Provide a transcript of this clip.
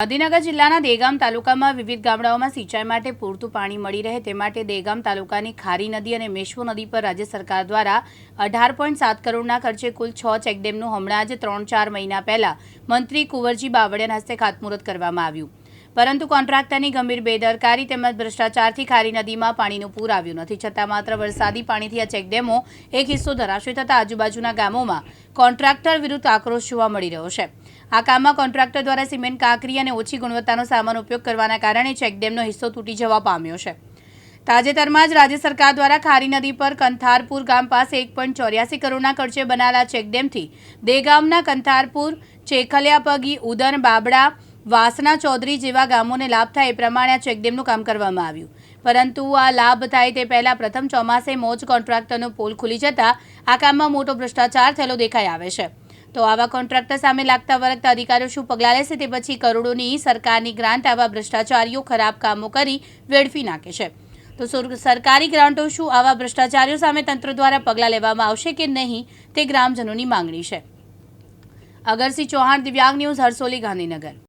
ગાંધીનગર જિલ્લાના દેગામ તાલુકામાં વિવિધ ગામડાઓમાં સિંચાઈ માટે પૂરતું પાણી મળી રહે તે માટે દેગામ તાલુકાની ખારી નદી અને મેશ્વો નદી પર રાજ્ય સરકાર દ્વારા અઢાર પોઈન્ટ સાત કરોડના ખર્ચે કુલ છ ચેકડેમનું હમણાં જ ત્રણ ચાર મહિના પહેલા મંત્રી કુંવરજી બાવળિયાના હસ્તે ખાતમુહૂર્ત કરવામાં આવ્યું. પરંતુ કોન્ટ્રાક્ટરની ગંભીર બેદરકારી તેમજ ભ્રષ્ટાચારથી ખારી નદીમાં પાણીનું પૂર આવ્યું નથી. છતાં માત્ર વરસાદી પાણીથી આ ચેકડેમો એક હિસ્સો ધરાશય થતાં આજુબાજુના ગામોમાં કોન્ટ્રાક્ટર વિરુદ્ધ આક્રોશ જોવા મળી રહ્યો છે. આ કામમાં કોન્ટ્રાક્ટર દ્વારા સિમેન્ટ, કાંકરી અને ઓછી ગુણવત્તાનો સામાન ઉપયોગ કરવાના કારણે ચેકડેમનો હિસ્સો તૂટી જવા પામ્યો છે. તાજેતરમાં જ રાજ્ય સરકાર દ્વારા ખારી નદી પર કંથારપુર ગામ પાસે એક પોઈન્ટ ચોર્યાસી કરોડના ખર્ચે બનાવેલા ચેકડેમથી દેગામના કંથારપુર, ચેખલિયાપગી, ઉદન, બાબડા વાસણા ચૌધરી જેવા ગામોને લાભ થાય એ પ્રમાણે આ ચેકડેમનું કામ કરવામાં આવ્યું. પરંતુ આ લાભ થાય તે પહેલા પ્રથમ ચોમાસે મોજ કોન્ટ્રાક્ટરનો પોલ ખુલી જતા આ કામમાં મોટો ભ્રષ્ટાચાર થયેલો દેખાઈ આવે છે. તો આવા કોન્ટ્રાક્ટર સામે લાગતા વળગતા અધિકારીઓ શું પગલાં લેશે તે પછી કરોડોની સરકારની ગ્રાન્ટ આવા ભ્રષ્ટાચારીઓ ખરાબ કામો કરી વેડફી નાખે છે. તો સુર- સરકારી ગ્રાન્ટો શું આવા ભ્રષ્ટાચારીઓ સામે તંત્ર દ્વારા પગલાં લેવામાં આવશે કે નહીં તે ગ્રામજનોની માંગણી છે. અગરસિંહ ચૌહાણ, દિવ્યાંગ ન્યૂઝ, હરસોલી, ગાંધીનગર.